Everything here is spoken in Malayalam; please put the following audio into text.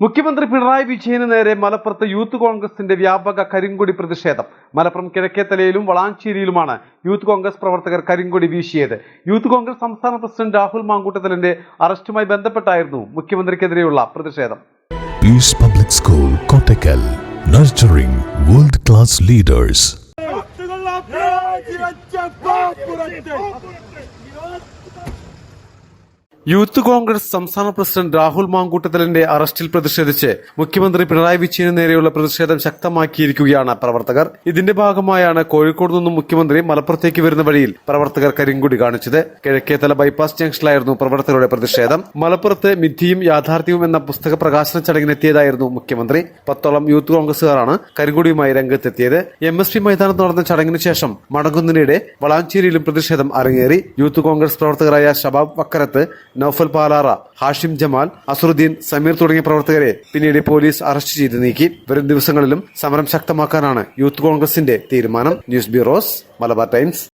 മുഖ്യമന്ത്രി പിണറായി വിജയന് നേരെ മലപ്പുറത്ത് യൂത്ത് കോൺഗ്രസിന്റെ വ്യാപക കരിങ്കൊടി പ്രതിഷേധം. മലപ്പുറം കിഴക്കേത്തലയിലും വളാഞ്ചേരിയിലുമാണ് യൂത്ത് കോൺഗ്രസ് പ്രവർത്തകർ കരിങ്കൊടി വീശിയത്. യൂത്ത് കോൺഗ്രസ് സംസ്ഥാന പ്രസിഡന്റ് രാഹുൽ മാങ്കൂട്ടത്തലിന്റെ അറസ്റ്റുമായി ബന്ധപ്പെട്ടായിരുന്നു മുഖ്യമന്ത്രിക്കെതിരെയുള്ള പ്രതിഷേധം. Peace Public School Kottakkal nurturing world class leaders. Youth Congress സംസ്ഥാന പ്രസിഡന്റ് രാഹുൽ മാങ്കൂട്ടത്തലിന്റെ അറസ്റ്റിൽ പ്രതിഷേധിച്ച് മുഖ്യമന്ത്രി പിണറായി വിജയന് നേരെയുള്ള പ്രതിഷേധം ശക്തമാക്കിയിരിക്കുകയാണ് പ്രവർത്തകർ. ഇതിന്റെ ഭാഗമായാണ് കോഴിക്കോട് നിന്നും മുഖ്യമന്ത്രി മലപ്പുറത്തേക്ക് വരുന്ന വഴിയിൽ പ്രവർത്തകർ കരിങ്കുടി കാണിച്ചത്. കിഴക്കേതല ബൈപ്പാസ് ജംഗ്ഷനിലായിരുന്നു പ്രവർത്തകരുടെ പ്രതിഷേധം. മലപ്പുറത്ത് മിഥിയും യാഥാർത്ഥ്യവും എന്ന പുസ്തക പ്രകാശന ചടങ്ങിനെത്തിയതായിരുന്നു മുഖ്യമന്ത്രി. പത്തോളം യൂത്ത് കോൺഗ്രസുകാരാണ് കരിങ്കുടിയുമായി രംഗത്തെത്തിയത്. എം എസ് പി മൈതാനത്ത് നടന്ന ചടങ്ങിന് ശേഷം മടങ്ങുന്നതിനിടെ വളാഞ്ചേരിയിലും പ്രതിഷേധം അരങ്ങേറി. യൂത്ത് കോൺഗ്രസ് പ്രവർത്തകരായ ഷബാബ് വക്കരത്ത് നൌഫൽ പാലാറ ഹാഷിം ജമാൽ അസറുദ്ദീൻ സമീർ തുടങ്ങിയ പ്രവർത്തകരെ പിന്നീട് പോലീസ് അറസ്റ്റ് ചെയ്ത് നീക്കി. വരും ദിവസങ്ങളിലും സമരം ശക്തമാക്കാനാണ് യൂത്ത് കോൺഗ്രസിന്റെ തീരുമാനം. News bureaus Malabar Times.